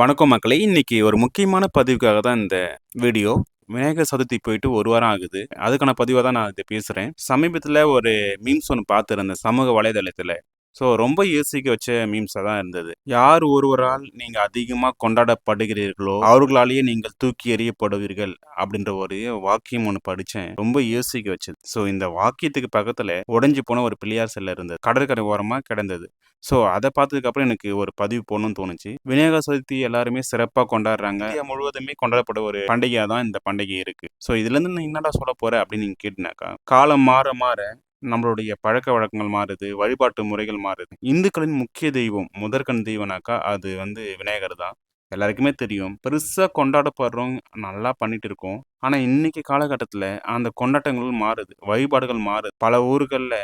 வணக்கம் மக்களே. இன்னைக்கு ஒரு முக்கியமான பதிவுக்காக தான் இந்த வீடியோ. விநாயகர் சதுர்த்தி போயிட்டு ஒரு வாரம் ஆகுது. அதுக்கான பதிவாக தான் நான் இதை பேசுகிறேன் சமீபத்தில் ஒரு மீம்ஸ் ஒன்று பார்த்துருந்தேன். சமூக வலைதளத்தில். ஸோ ரொம்ப யோசிக்க வச்ச மீம்ஸாக தான் இருந்தது. யார் ஒருவரால் நீங்கள் அதிகமாக கொண்டாடப்படுகிறீர்களோ அவர்களாலேயே நீங்கள் தூக்கி எறியப்படுவீர்கள் அப்படின்ற ஒரு வாக்கியம் ஒன்று படித்தேன் ரொம்ப யோசிக்க வச்சது. ஸோ இந்த வாக்கியத்துக்கு பக்கத்தில் உடஞ்சி போன ஒரு பிள்ளையார் செல்ல இருந்தது. கடற்கரை ஓரமாக கிடந்தது. ஸோ அதை பார்த்ததுக்கப்புறம் எனக்கு ஒரு பதிவு போகணும்னு தோணுச்சு. விநாயகர் சதுர்த்தி எல்லாருமே சிறப்பாக கொண்டாடுறாங்க. இந்தியா முழுவதுமே கொண்டாடப்பட ஒரு பண்டிகையாக தான் இந்த பண்டிகை இருக்குது ஸோ இதுலேருந்து நான் என்னடா சொல்ல போகிறேன் அப்படின்னு நீங்கள் கேட்டினாக்கா காலம் மாற மாற நம்மளுடைய பழக்க வழக்கங்கள் மாறுது வழிபாட்டு முறைகள் மாறுது. இந்துக்களின் முக்கிய தெய்வம் முதற்கண் தெய்வனாக்கா அது வந்து விநாயகர் தான். எல்லாருக்குமே தெரியும். பெருசாக கொண்டாடப்படுறோம் நல்லா பண்ணிட்டு இருக்கோம். ஆனால் இன்னைக்கு காலகட்டத்தில் அந்த கொண்டாட்டங்கள் மாறுது வழிபாடுகள் மாறுது. பல ஊர்களில்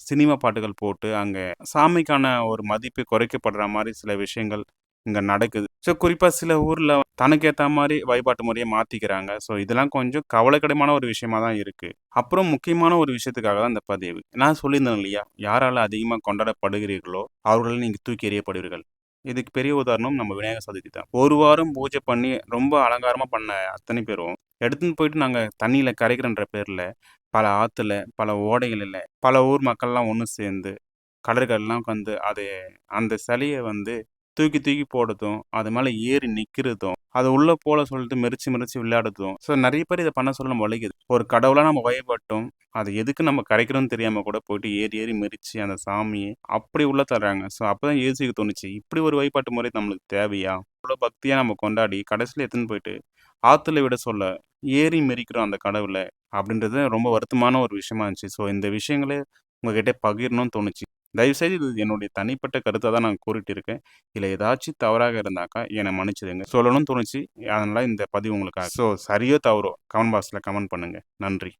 சினிமா பாட்டுகள் போட்டு அங்கே சாமிக்கான ஒரு மதிப்பு குறைக்கப்படுற மாதிரி சில விஷயங்கள் இங்கே நடக்குது. ஸோ குறிப்பாக சில ஊரில் தனக்கேற்ற மாதிரி வழிபாட்டு முறையை மாற்றிக்கிறாங்க ஸோ இதெல்லாம் கொஞ்சம் கவலைக்கிடமான ஒரு விஷயமா தான் இருக்குது அப்புறம் முக்கியமான ஒரு விஷயத்துக்காக தான் இந்த பதிவு. நான் சொல்லியிருந்தேன் இல்லையா? யாரால் அதிகமாக கொண்டாடப்படுகிறீர்களோ அவர்களை நீங்கள் தூக்கி எறியப்படுவீர்கள். இதுக்கு பெரிய உதாரணம் நம்ம விநாயகர் சதுர்த்தி தான். ஒரு வாரம் பூஜை பண்ணி ரொம்ப அலங்காரமாக பண்ண அத்தனை பேரும் எடுத்துன்னு போயிட்டு நாங்கள் தண்ணியில் கரைக்கிறன்ற பேரில் பல ஆற்றுல பல ஓடைகளில் பல ஊர் மக்கள்லாம் ஒன்று சேர்ந்து கடற்கரைலாம் வந்து அது அந்த சிலையை வந்து தூக்கி தூக்கி போடுறதும் அது மேலே ஏறி நிற்கிறதும் அது உள்ளே போல சொல்லிட்டு மெரிச்சு மெரிச்சு விளையாடுறதும் ஸோ நிறைய பேர் இதை பண்ண சொல்ல நம்ம வலிக்குது ஒரு கடவுளாக நம்ம வயப்பட்டோம் அது எதுக்கு நம்ம கரைக்கிறோம்னு தெரியாமல் கூட போயிட்டு ஏறி ஏறி மெரிச்சு அந்த சாமியை அப்படி உள்ள தர்றாங்க. ஸோ அப்போ தான் யோசிக்க தோணுச்சு இப்படி ஒரு வழிபாட்டு முறை நம்மளுக்கு தேவையா? அவ்வளோ பக்தியாக நம்ம கொண்டாடி கடைசியில் எடுத்துன்னு போயிட்டு ஆற்றுல விட சொல்ல ஏறி மெரிக்கிறோம் அந்த கடவுளை அப்படின்றது ரொம்ப வருத்தமான ஒரு விஷயமா இருந்துச்சு. ஸோ இந்த விஷயங்களே உங்ககிட்ட பகிரணும்னு தோணுச்சு. தயவுசெய்து இது என்னுடைய தனிப்பட்ட கருத்தை தான் நான் கூறிட்டு இருக்கேன் இல்லை ஏதாச்சும் தவறாக இருந்தாக்கா என்னை மன்னிச்சிடுங்க. சொல்லணும்னு தோணுச்சு. அதனால் இந்த பதிவு உங்களுக்காக ஸோ சரியோ தவறோ கமெண்ட் பாக்ஸில் கமெண்ட் பண்ணுங்கள் நன்றி.